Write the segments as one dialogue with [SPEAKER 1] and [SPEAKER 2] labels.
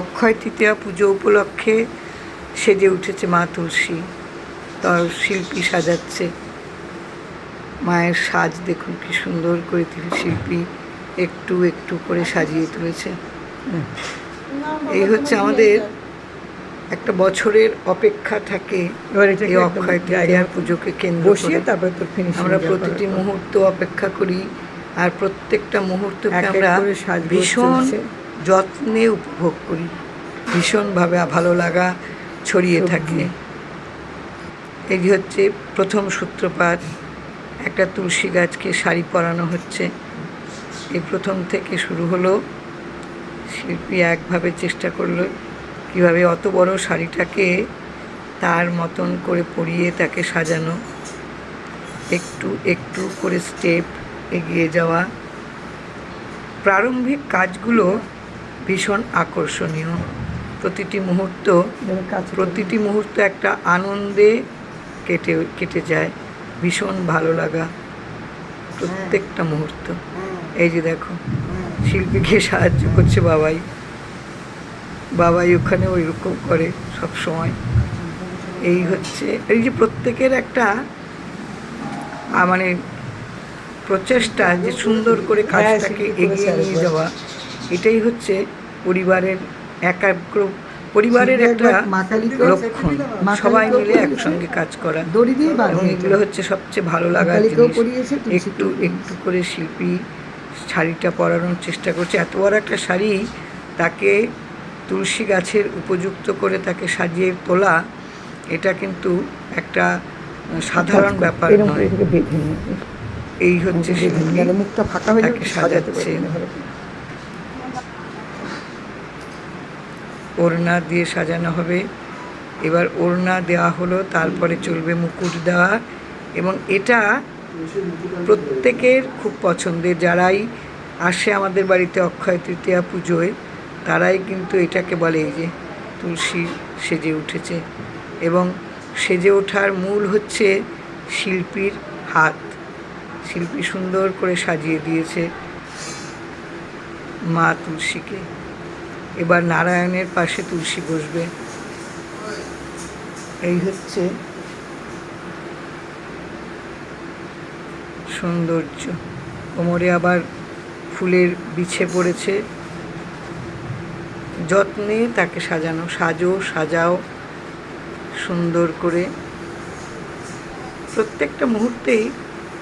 [SPEAKER 1] অক্ষয় তৃতীয়া পুজো উপলক্ষে সেজে উঠেছে মা তুলসী। তার শিল্পী সাজাচ্ছে। মায়ের সাজ দেখুন কি সুন্দর করে তিনি শিল্পী একটু একটু করে সাজিয়ে তুলেছে। এই হচ্ছে আমাদের একটা বছরের অপেক্ষা থাকে এই অক্ষয় তৃতীয়ার পুজোকে কেন্দ্র
[SPEAKER 2] বসিয়ে তারপরে তো
[SPEAKER 1] আমরা প্রতিটি মুহূর্ত অপেক্ষা করি আর প্রত্যেকটা মুহূর্তকে আমরা ভীষণ। যত্নে উপভোগ করি। ভীষণভাবে ভালো লাগা ছড়িয়ে থাকে। এটি হচ্ছে প্রথম সূত্রপাত। একটা তুলসী গাছকে শাড়ি পরানো হচ্ছে। এই প্রথম থেকে শুরু হলো। শিল্পী একভাবে চেষ্টা করল কীভাবে অত বড় শাড়িটাকে তার মতন করে পরিয়ে তাকে সাজানো। একটু একটু করে স্টেপ এগিয়ে যাওয়া। প্রারম্ভিক কাজগুলো ভীষণ আকর্ষণীয়। প্রতিটি মুহূর্ত প্রতিটি মুহূর্ত একটা আনন্দে কেটে কেটে যায়। ভীষণ ভালো লাগা। প্রত্যেকটা মুহূর্ত। এই যে দেখো শিল্পীকে সাহায্য করছে বাবাই। বাবাই ওখানে ওই রকম করে সব সময় এই হচ্ছে এই যে প্রত্যেকের একটা মানে প্রচেষ্টা যে সুন্দর করে
[SPEAKER 2] হ্যাঁ,
[SPEAKER 1] কাজটাকে এগিয়ে নিয়ে যাওয়া। এটাই হচ্ছে পরিবারের একাগ্র পরিবারের একটা লক্ষণ সবাই মিলে একসঙ্গে কাজ করা। এবং এগুলো হচ্ছে সবচেয়ে ভালো
[SPEAKER 2] তুলসীকেও
[SPEAKER 1] একটু একটু করে শিল্পী শাড়িটা পরানোর চেষ্টা করছে। এত বড় একটা শাড়ি তাকে তুলসী গাছের উপযুক্ত করে তাকে সাজিয়ে তোলা এটা কিন্তু একটা সাধারণ ব্যাপার নয়। এই হচ্ছে তাকে সাজাচ্ছে।
[SPEAKER 2] পারবে না।
[SPEAKER 1] ওড়না দিয়ে সাজানো হবে। এবার ওড়না দেওয়া হলো, তারপরে চলবে মুকুট দেওয়া এবং এটা প্রত্যেকের খুব পছন্দের। যারাই আসে আমাদের বাড়িতে অক্ষয় তৃতীয়া পুজোয়, তারাই কিন্তু এটাকে বলে এই যে তুলসী সেজে উঠেছে এবং সেজে ওঠার মূল হচ্ছে শিল্পীর হাত। শিল্পী সুন্দর করে সাজিয়ে দিয়েছে মা তুলসীকে। এবার নারায়ণের পাশে তুলসী বসবে। এই হচ্ছে সৌন্দর্য। কোমরে আবার ফুলের বিছে পড়েছে। যত্নে তাকে সাজানো, সাজো, সাজাও সুন্দর করে। প্রত্যেকটা মুহূর্তেই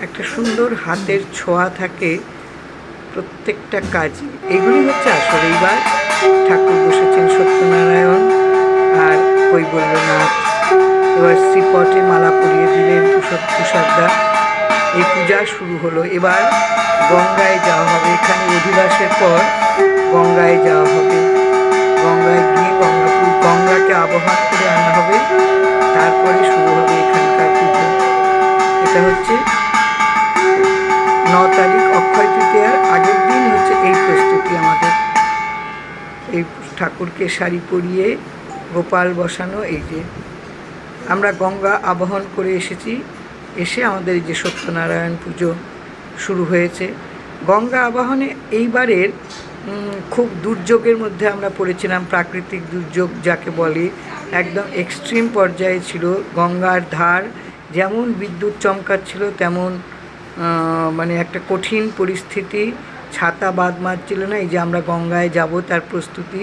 [SPEAKER 1] একটা সুন্দর হাতের ছোঁয়া থাকে প্রত্যেকটা কাজে। এগুলি হচ্ছে আসলে, এইবার ঠাকুর বসেছেন সত্যনারায়ণ আর কৈবল্যনাথ এবার শ্রীপটে মালা পরিয়ে দিলেন তুষার তুষারদা। এই পূজা শুরু হলো। এবার গঙ্গায় যাওয়া হবে। এখানে অধিবাসের পর গঙ্গায় যাওয়া হবে। গঙ্গায় গিয়ে গঙ্গা পু- গঙ্গাকে আবহান করে আনা হবে। তারপরে শুরু হবে এখানকার পুজো। এটা হচ্ছে ন তারিখ অক্ষয় তৃতীয়ার আগের দিন হচ্ছে এই প্রস্তুতি আমাদের। ঠাকুরকে শাড়ি পরিয়ে গোপাল বসানো এই যে। আমরা গঙ্গা আবাহন করে এসেছি, এসে আমাদের যে সত্যনারায়ণ পুজো শুরু হয়েছে। গঙ্গা আবাহনে এইবারের খুব দুর্যোগের মধ্যে আমরা পড়েছিলাম, প্রাকৃতিক দুর্যোগ যাকে বলে। একদম এক্সট্রিম পর্যায়ে ছিল গঙ্গার ধার, যেমন বিদ্যুৎ চমকাচ্ছিল, তেমন মানে একটা কঠিন পরিস্থিতি, ছাতা বাদ মারছিল না, এই যে আমরা গঙ্গায় যাব তার প্রস্তুতি।